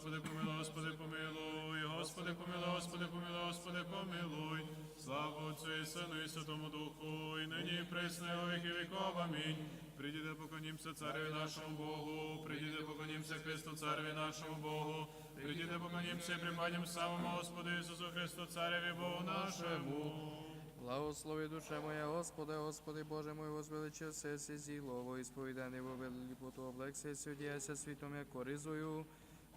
Господи, помилуй, Господи, помилуй, Господи, помилуй, Господи, помилуй, Господи, помилуй. Слава Отцю і Сину і Святому Духу, і нині і присно, і віки віков. Амінь. Придіде, поклонімся цареві нашому Богу, придіде, поклонімся Христу, цареві нашому Богу, придіде, поклонімся і припадім самому Господу Ісусу Христу, цареві Богу нашому. Благослови душа моя, Господи, Господи Боже мой, возвеличився си зілово, і сповіданий во велипоту облекся, судяся світом, як коризою,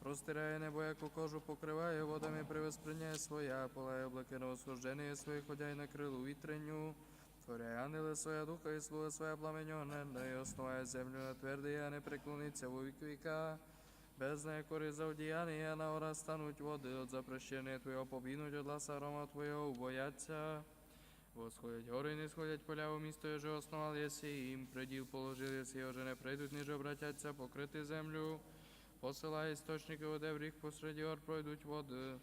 простирає небо, яку кожу покриває, водами привосприняє своя, полає облаки на восхождення своє, ходяй на крилу вітренню, творяє ангели своя духа і слуга своя пламеньона, і основає землю на твердий, а не преклониться во вік віка. Без неї кориза одіяння, на гора стануть води, от запрещення Твоєго побінуть, от ласа рома Твоєго убояться. Восходять гори, не сходять поля у місто, яже основал єси, і їм приділ положив єси, його не прийдуть, ніж обратяться, покрити землю. Посилає істочники води в рік посеред гор пройдуть води.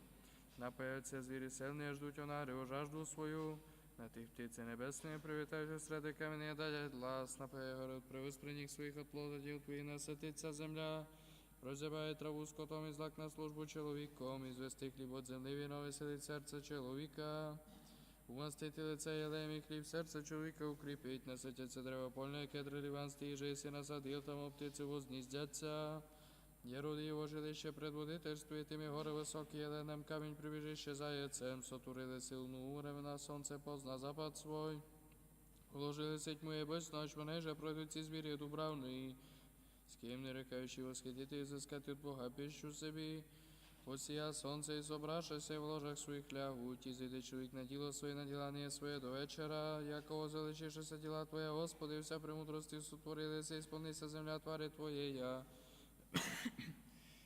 Напаяться звірі сильні, ждуть онари, о жажду свою. На тих птиці небесні привітаються серед камені, дадять глас, напає город, привисприніх своїх от плода діл твої, насититься земля. Розябає траву скотом і злак на службу чоловіком, і звести хліб от землі, віно веселить серце чоловіка. Умастити лице єлем і хліб серце чоловіка укріпить, наситяться дерева польне, кедри ліван стіже, єси насадил, там оптиці возніздяться. Єроди його жилище предводительствує, тими гори високі, єленем камінь прибіжище заяцем, сотурили силну урем на сонце позна запад свой. Положили сеть моє без ночь, вони же пройдуть ці звірі дубравний. З ким не рекаючи восхитити і зискати Бога пищу собі. Посія сонце і собрашися в ложах своїх лягуть, і зійде чоловік на діло своє, на ділання своє до вечора, якого залишишися діла Твоя, Господи, вся премудрості сотворилися, і сповнися земля твари Твоєя.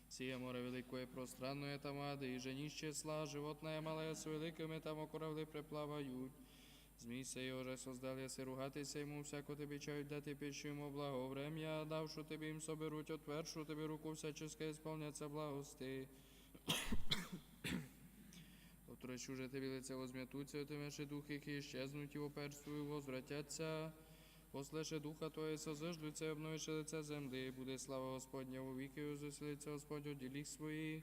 Сія море великое пространное там ади, и женище числа, животное малое с великими там окоравли приплавають. Змій се його создали, си ругатися йому, всяко тобі чають дати йому благо врем'я, давшу тобі їм соберуть, отвершу тобі руку всяческа, ісполняться благости. Отречу же тобі лице возм'ятуться, отимеше духи, які щезнуть, і опер свою возвратяться. Послеше духа Твоє созиждуться, і обновише лице землі, буде слава Господня у віки, і звеселиться Господь у діліх своїх.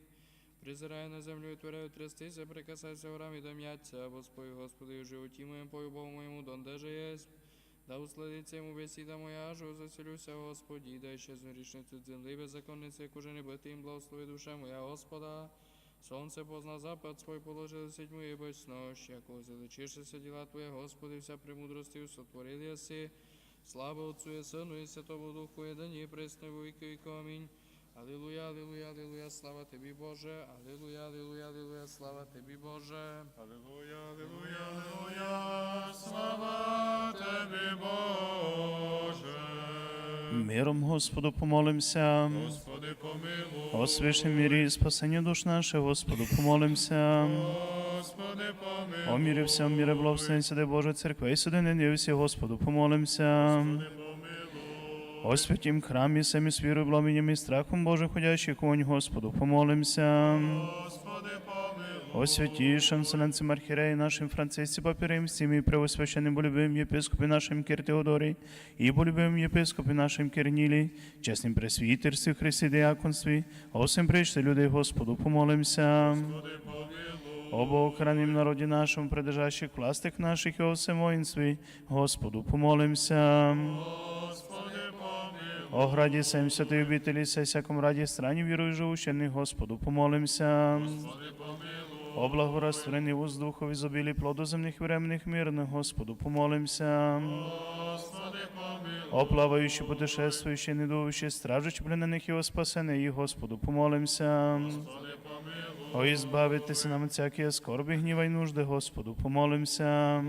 Призирає на землю і тверею трястися, прикасайся горам і дом'яться, Господи, Господи, в животі моєму, пою Богу моєму, донде же єсть. Да усладиться йому бесіда моя, аж заселюся, Господі, дай ще згорішницю землі, беззаконниці, як уже не бити їм, благослови душа моя, Господа. Сонце позна запад свой положили сеть мої без нощ, заличишися діла Твоє, Господи, вся премудрості сотворили єси. Слава Отцу і Сину і Святому Духу, єдині і пресне во віки віков. Амінь. Алілуя, алілуя, алілуя, слава Тобі, Боже. Алілуя, алілуя, алілуя, слава Тобі, Боже. Аллилуйя, аллилуйя, аллилуйя, слава Тобі, Боже. Миром Господу помолимся. Господи, помилуй. О святім мірі і спасенні душ наших, Господу помолимся. Господи, О всем міре благословенся, де Боже церкви, і судини всі, Господу помолимся. О святім храмі, самі з вірою, благовінням і страхом Божим ходячий конь, Господу помолимся. О святішим вселенцем архіреї нашим Францисці Папі Римським і превосвященним болюбим єпископі нашим Кир Теодорі і болюбим єпископі нашим Кирнілі, чесним пресвітерстві, Христі діаконстві, осим прийшли людей Господу помолимся. Господи, О Богохранім народі нашому, придержащих властих наших і о Господу помолимся. Господи, помилуй. О граді сем святої обителі, сей всяком раді страні вірую живущених, Господу помолимся. Господи, помилуй. О благорастворенні воздуху, в ізобілі плоду земних временних мирних, Господу помолимся. Господи, помилуй. О плаваючи, путешествуючи, недуючи, стражучи пленених і Господи, і Господу помолимся. Господи, помилуй. О, ізбавитися нам від всякої скорби, гніва й нужди, Господу помолимся.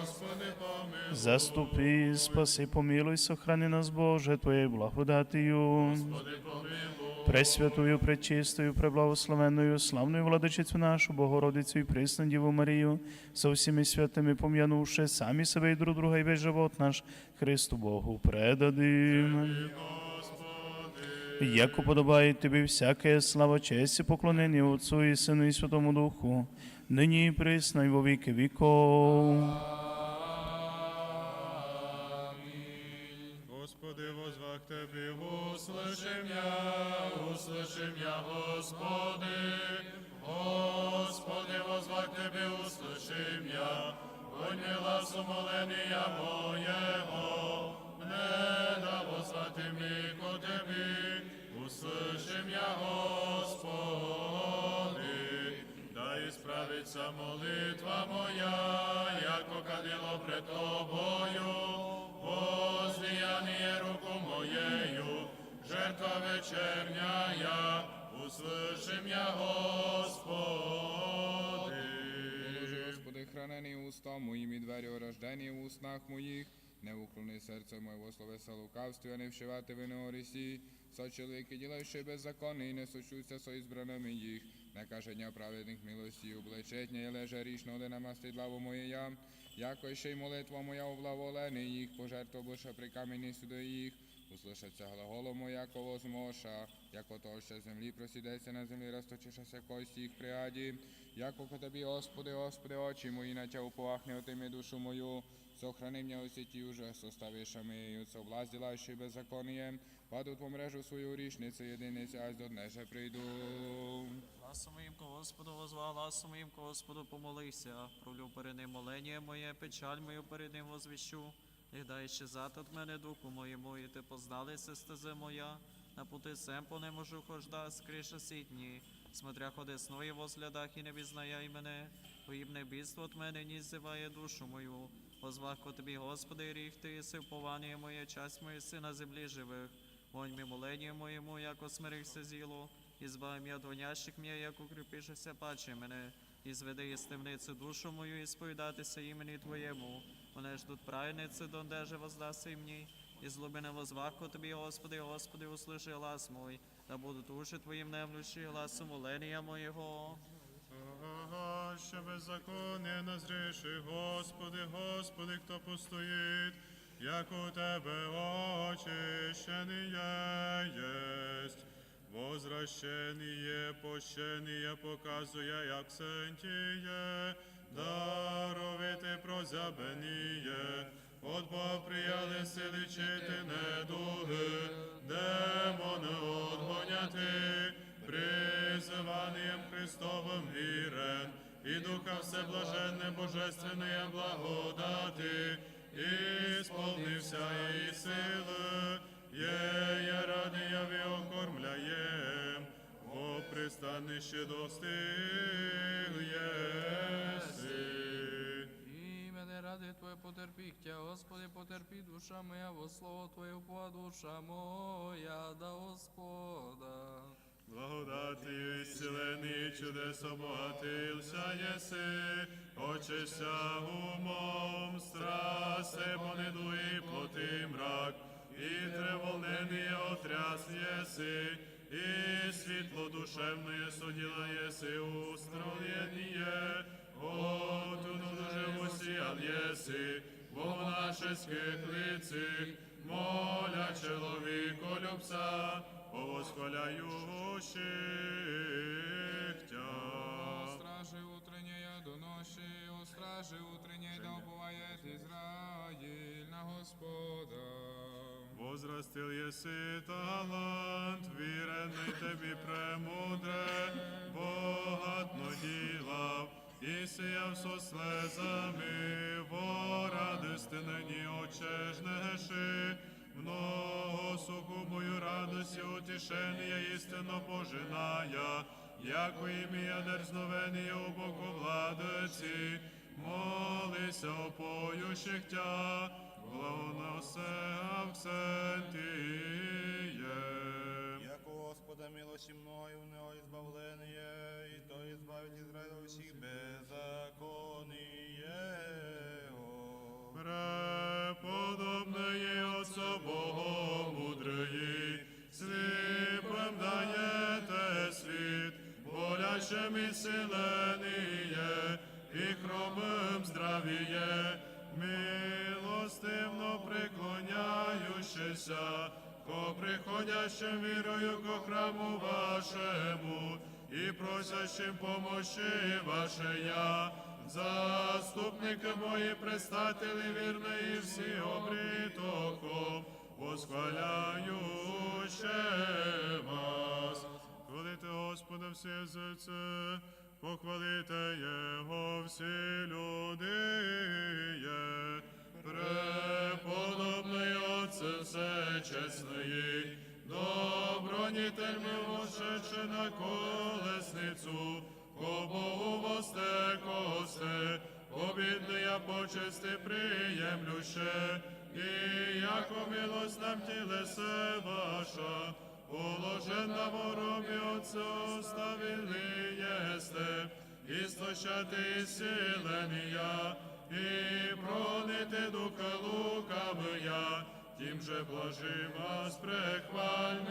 Господи, помилуй. Заступи, спаси, помилуй, сохрани нас, Боже, Твоєю благодатію. Господи, помилуй. Пресвятую, пречистою, преблагословенною, славною владичицю нашу, Богородицю і присну Діву Марію, со всіми святими пом'янувши самі себе і друг друга, і весь живот наш Христу Богу предадим Як уподобає тобі всяке слава, честь і поклонення Отцу і Сину і Святому Духу, нині і присно, і во віки віков. Господи, возвах Тебе, услыши меня, услыши я, Господи, Господи, возвать Тебе, услышим я, Подни гласу моления моего, Исправится молитва моя, яко кадило пред Тобою, возлияние руку моею, жертва вечерняя, услышим я, Господи. Боже, Господи, хранені уста моїми, двері рождені в устах моїх, не уклони серце моє во словеса лукавстві, а не вшивати вини орісі, со чоловіки, ділаючи беззаконні, не сочуться со ізбраними їх, не каження праведних милості, облечетня, і лежа річно, де намастить лаву моєя, якось ще й молитва моя овлаволени їх, пожертво Божа при камені суди їх, услышаться глаголом моя, коло змоша, яко то ще землі просідеться на землі, розточишася кості їх приаді, яко ко тобі, Господи, Господи, очі мої на тя уповахне отими душу мою, сохрани меня у сети уже составишами, і со власть ділаючи беззаконієм, паду в мрежу свою річницю, єдиниця, аж до днеже прийду. Гласом моїм ко Господу возвав, гласом моїм ко Господу помолився. Пролю перед ним молення моє, печаль мою перед ним возвіщу. Не дай ще зад от мене духу моєму, і ти поздалися стези моя. На пути сем по не можу хожда, скриша сітні. Смотря ходи сної возглядах і не візнає мене. Поїбне бідство от мене ні зиває душу мою. Позвах ко тобі, Господи, ріг ти, єси вповання моє, часть моє си на землі живих. Вонь ми моєму, яко смирихся зіло. І збав м'я донящих м'я, як укріпишеся паче мене, і зведи із темниці душу мою, і сповідатися імені Твоєму. Вони ждуть праведниці, дондеже воздаси мені, і злобине возваху Тобі, Господи, Господи, услыши глас мой, да будуть уші Твоїм немлющі гласом молення моєго. Ага, що беззаконне назріши, Господи, Господи, хто постоїть, як у Тебе очищеніє єсть. Возвращеніє, пощеніє, показує, як сентіє, даровити прозябеніє, от Бога прияли сили чити недуги, демони одгоняти, призыванием Христовым вірен, і Духа Всеблаженне Божественної благодати, і сповнився і сили, є, пристанище достиг єси. І мене ради Твоє потерпіхтя, Господи, потерпі душа моя, во слово Твоє упова душа моя, да Господа. Благодати ісцелені чудес обогатився єси, очися умом, страсти понедуй плоти мрак, і треволнений отряс єси, і світло душевне судила єси, устроєніє, отуду живосі, ал єси, Богу наших лицих, моля чоловіко любця, повосхваляющих тя. Стражи утренняя до ночи, о стражи утренней да уповает Израиль на Господа. Возрастил єси талант, вірений тобі премудре, богатно ділав, і сіяв со слезами, во радости нині очежнеши, много суху мою радость і утішення істинно пожиная, яко ім'я дерзновення у боку владиці, молися о поющих тя, благоносе Милости мною в него избавление, и то избавить Израиля всех беззакониего. Преподобне Отцо Бого мудрої, сліпим даєте світ, болячим і силеніє, і хромим здравіє, милостивно преклоняючися, ко приходящим вірою ко храму вашему, і просящим помощи вашея, Заступники мої, предстателі вірної всі обрітоком, восхваляючи вас. Хвалите Господа всі язиці, похвалите Його всі люди. є. Отце всечесної, добронітель ми вошедше на колесницю, ко Богу восте косте, обідния почести приємлюще, і яко милость нам тілесе ваша, положена в робі Отце оставили єсте, істощати силения, і пронити духа лукавия, тим же блажи вас прехвальний.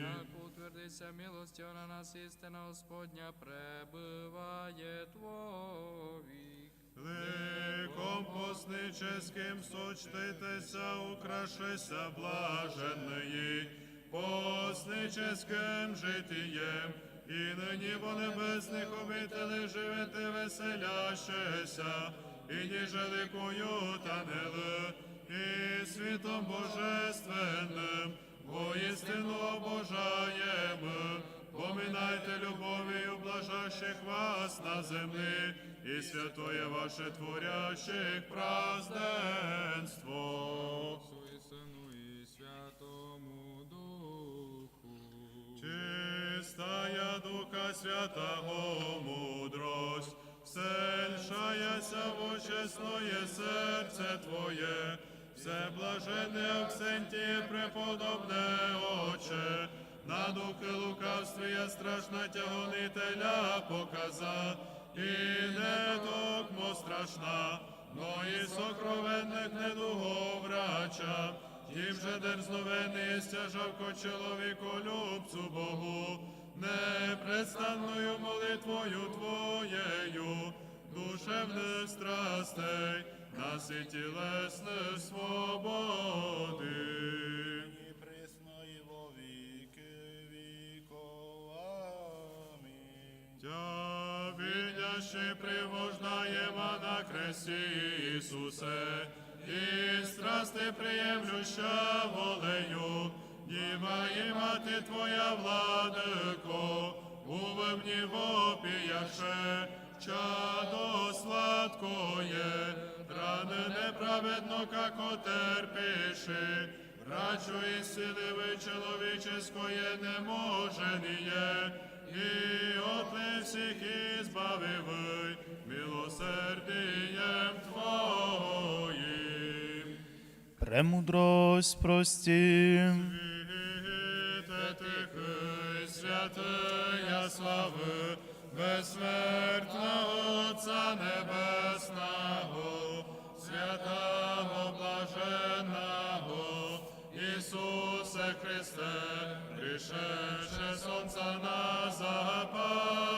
Як утвердися милостю на нас істина Господня пребиває Твовік. Ликом постническим сочтитеся, украшися блаженної, постническим житієм, і нині по небесних обителях живете веселящеся, і ніжеликою танели, і світом божественним, воістину обожаємо, поминайте любов'ю блажащих вас на землі, і святое ваше творящих празденство. І Святому Духу. Чистая Духа Святого мудрость, вселшаяся в чесное серце Твоє, все блаженне Аксентіє преподобне Отче, на духи лукавствія страшна тягонителя показа, і не токмо страшна, но і сокровенних недугов врача, Тим же дерзновений стяжавко чоловіколюбцу Богу, непрестанною молитвою Твоєю, душевних страстей, нас і тілесних свободи. Тя видящий привождаєма на хресті Ісусе, і страсти приємлюща волею, Діва і мати Твоя владико, увивні вопіяше, чадо сладкоє, рани неправедно, како терпиши, рачу і сили ви человеческое неможеніє, і от всіх избавивай милосердием Твоїм. Премудрость прості. Світе тихий, святия слави, безсмертного Отця Небесного, святого блаженного, Ісусе Христе, пришедше сонця на запад,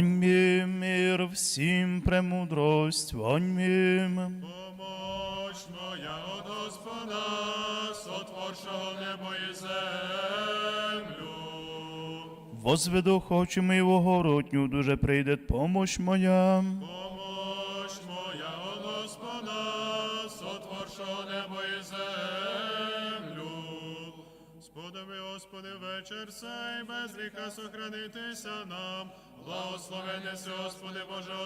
Воньми мир всім премудрость, воньми. Помощь моя от Господа, сотворшого небо і землю. Возведу хочу ми в огородню, дуже прийде помощь моя.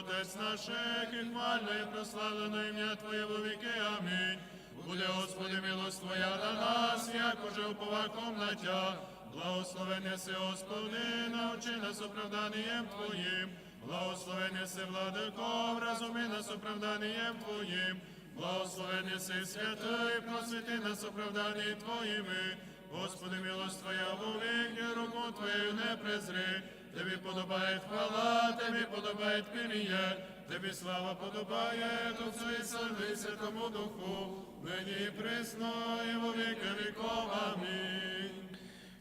Отець наших, і хвально і прославлено ім'я Твоє во віки. Амінь. Буде, Господи, милость Твоя на нас, як уже уповаком на Тя. Благословене си, Господи, научи нас оправданням Твоїм. Благословене си, владико, вразуми нас оправданням Твоїм. Благословене си, святий, просвіти нас оправданні Твоїми. Господи, милость Твоя вовік, руку Твою не презри. Тобі подобає хвала, тобі подобає пір'є, тобі слава подобає, Отцу і Сину і Святому Духу, нині і присно, і во віки віков. Амінь.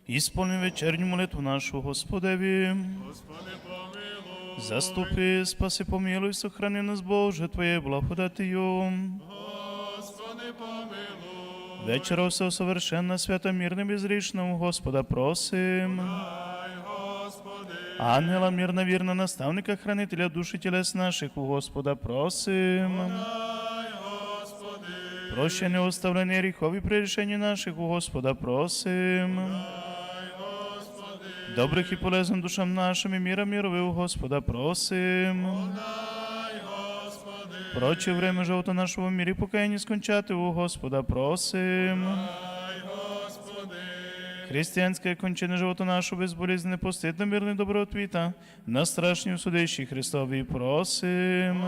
Ісполни вечерню молитву нашу Господеві. Господи, помилуй. Заступи, спаси, помилуй, сохрани нас, Боже, Твоєю благодатію. Господи, помилуй. Вечора все совершенна, свята, мирна, безрішна, у Господа просим. Господи. Ангела мирна, вірна, наставника, хранителя душі тілес наших, у Господа просим. Ай, Господи. Прощення, оставлення гріхові при рішенні наших, у Господа просим. Добрих і полезних душам нашим і міра мірови, у Господа просим. Проче время живота нашого в мірі покаяння скончати, у Господа просим. Християнське кончини живота нашого безболізне, постидно, мирний добротвіта, на страшній судищі Христові просим.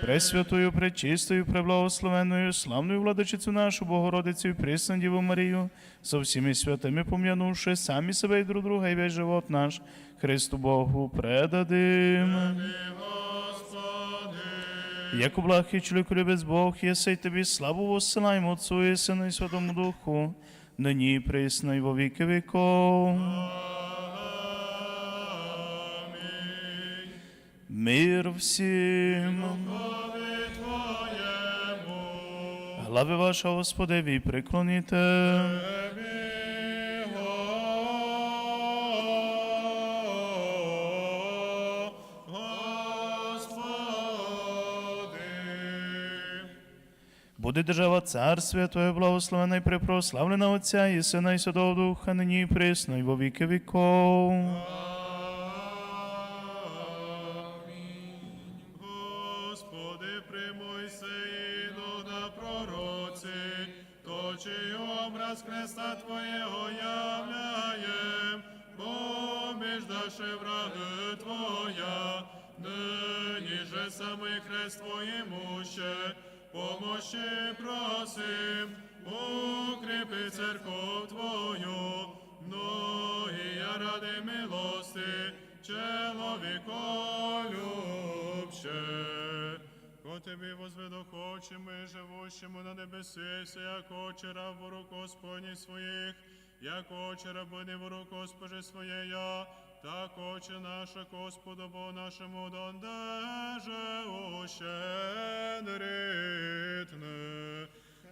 Пресвятою, пречистою, преблагословенною, славною владичицю нашу Богородицю присну Діву Марію, со всіми святими пом'янувши самі себе і друг друга, і весь живот наш Христу Богу предадим. Господи. Як благ і чоловіку любець Бог, єсей тобі славу воссилаємо Отцу і Сину і Святому Духу, нині присно і во віки віков. Мир всім. Глави ваша, Господеві, приклоніте. Буде держава царствия Твоє благословена і припрославлена Отця і Сина і Святого Духа, нині і присно, і во віки віков. Тобі і живущому на небесі, як очера в рук Господні своїх, як очера буде в рук Госпоже своєя, так очі наше Господу Бо нашому дондеже ущедритне.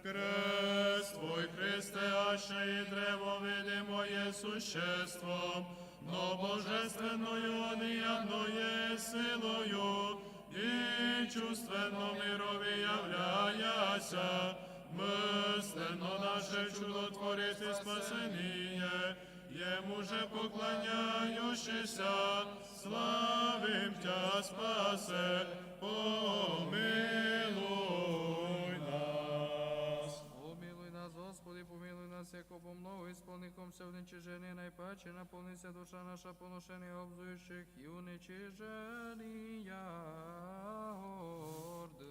Крест Твой, Христе, аще и древо видимо є существом, но божественною неявною силою і чувственно мирові являяся, мислено наше чудотворити спасеніє, Йому же поклоняючися, славим Тя спасе, помилуй помилуй нас, як обомнову, ісполником все найпаче наповниться душа наша поношення обзуючих і уничиження горди.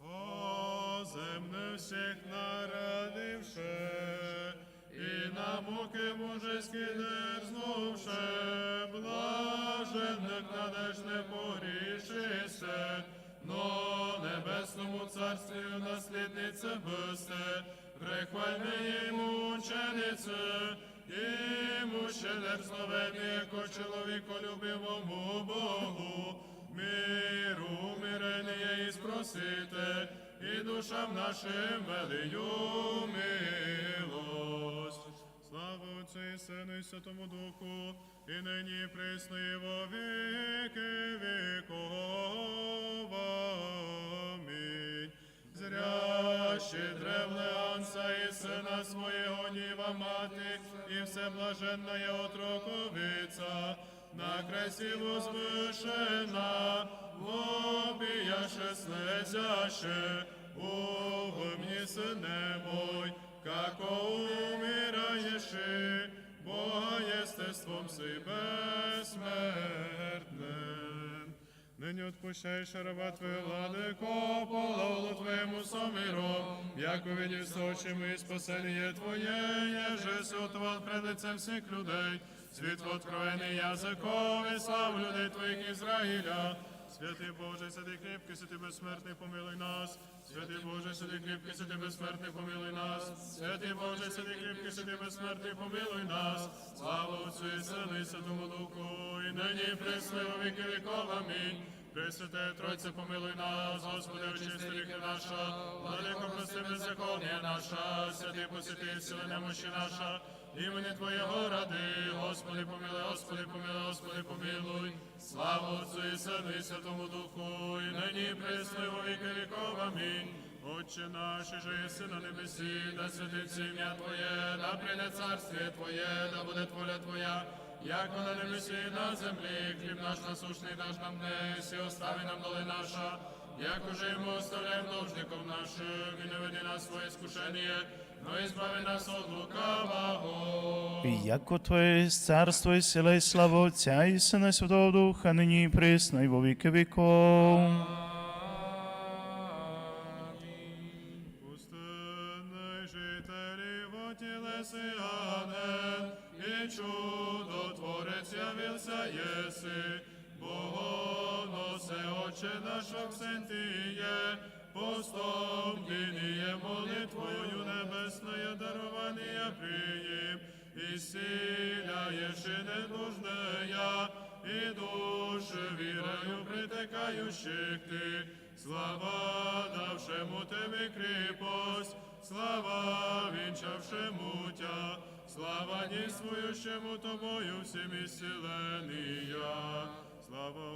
О, земне всіх народивше, і на муки мужеські дерзнувше, блаженних надеж не порішися, но небесному царствію насліднице бисте, прихвальне йому ученице, йому ще дерзновенне, яко чоловіколюбивому Богу, миру, мирення і спросите, і душам нашим велию милость. Слава Отцю і Сину і Святому Духу, і нині і присно і во віки віков. Зряще древне Анса і сина свого Діва мати, і все блаженна отроковиця, на кресті возвишена, вопияше слезяще, угомні сине мой, како умираєш, Бога єстеством си безсмертним. Нині отпущаєш раба Твою владико, половлу Твоєму сомиром, як увидів з очима і спасення Твоє, же сотвал пред лицем всіх людей, світло откровений язикові, славу людей Твоїх Ізраїля. Святий Боже, святий кріпкий, святий безсмертний, помилуй нас. Святий Боже, святий кріпкий, святий безсмертний, помилуй нас. Святий Боже, святий кріпкий, святий безсмертний, помилуй нас. Слава Отцю і Сину і Святому Духу, і нині і присно, віки віков. Амінь. Пресвяте Тройце, помилуй нас, Господи, очисти ріхи наша, владико, прости беззаконня наша, святий посвяти, сили немощі наша, імені Твоєго ради, Господи, помилуй, Господи, помилуй, Господи, помилуй, слава Отцю і Сину і Святому Духу, і нині і во віки віков. Амінь. Отче наш, же єси на небесі, да святиться ім'я Твоє, да прийде царствіє Твоє, да буде воля Твоя, як на небесі на землі, хліб наш насушний даш нам днес, і остави нам доли наша, як уже ми оставляємо должником нашим, і не веди нас своє скушення, но і збави нас от лукавого. Яко Твоє є царство і сила і слава Отця і Сина і Святого Духа, нині і присно, і во явився єси, Богоносе, Отче наш Оксентіє, постом дініє молитвою небесної дарування приїм, і сіляєш і недужнея, і душі вірою притекаючих ти, слава давшему тебе кріпость, слава вінчавшему тя, слава дійствуючому тобою всім ісцеления. Слава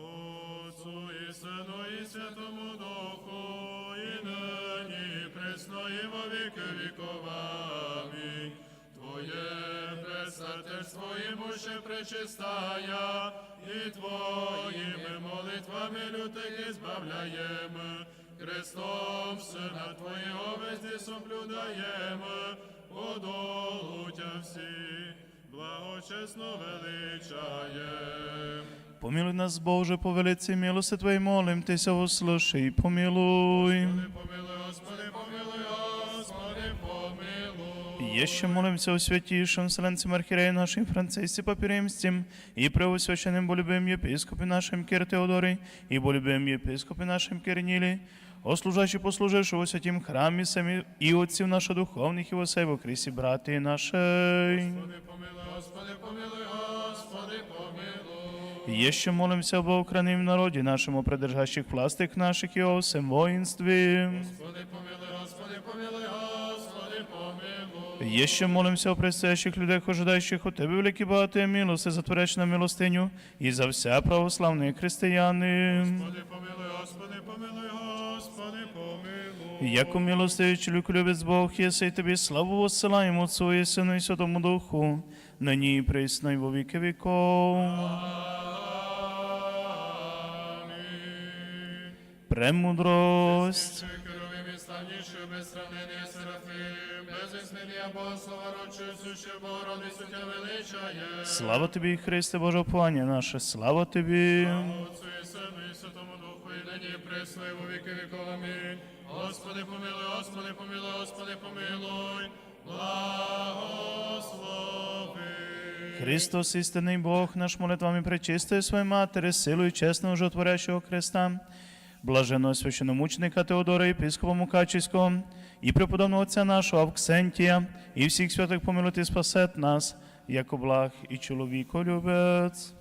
Отцу і Сину і Святому Духу, нині, і во віки віков. Амінь. Твоє пресвятерство і муще пречистая, і Твоїми молитвами лютих збавляємо, Христом Сина Твоєго везді соблюдаємо, подолу Тя всі, благочесно величаєм. Помилуй нас, Боже, по велиці милости Твоей, молим Тися, услыши і помилуй. Помилуй, Еще молимся о святейшем Вселенцем Архиерея нашим Франциске Папиримстим и преосвященным болюбим епископе нашим Кир Теодорий и болюбим епископе нашим Кирнили, о служащий послужившего во святім храмі самі і отців наших духовних і во сей во Христі брати нашей. Господи, помилуй, Господи, помилуй, Господи, помилуй. Еще молимся об охраним народе нашему, придержащих властях наших и о всем воинстве. Господи, помилуй, Господи, помилуй, Господи, помилуй. Еще молимся о предстоящих людях, ожидающих от Тебе великі багатые милости, затворяч на милостиню, і за вся православні християни. Господи, помилуй, Господи, помилуй, Господи, помилуй. Яко милостивий чоловік любець Бог, єси тобі славу воссилаємо Отцу і Сину і Святому Духу, нині і присно і во віки віков. Премудрость. Станіши, без сравнення Серафим, без існення Богослова, рочи, суще Богородицю Тя величає. Слава тобі, Христе Боже, оплання наше, слава тобі. Отцю і Сину і Святому Духу, і нині і присно, і во віки віков. Амінь. Господи, помилуй, Господи, помилуй, Господи, помилуй. Благослови. Христос, істинний Бог, наш молитвами пречистої своєї матері, силою чесного животворящого Христа, блаженного священомученика Теодора, єпископа Мукачівського, і преподобного отця нашого Авксентія, і всіх святих помилуйте спасет нас, як благ і чоловіко любець.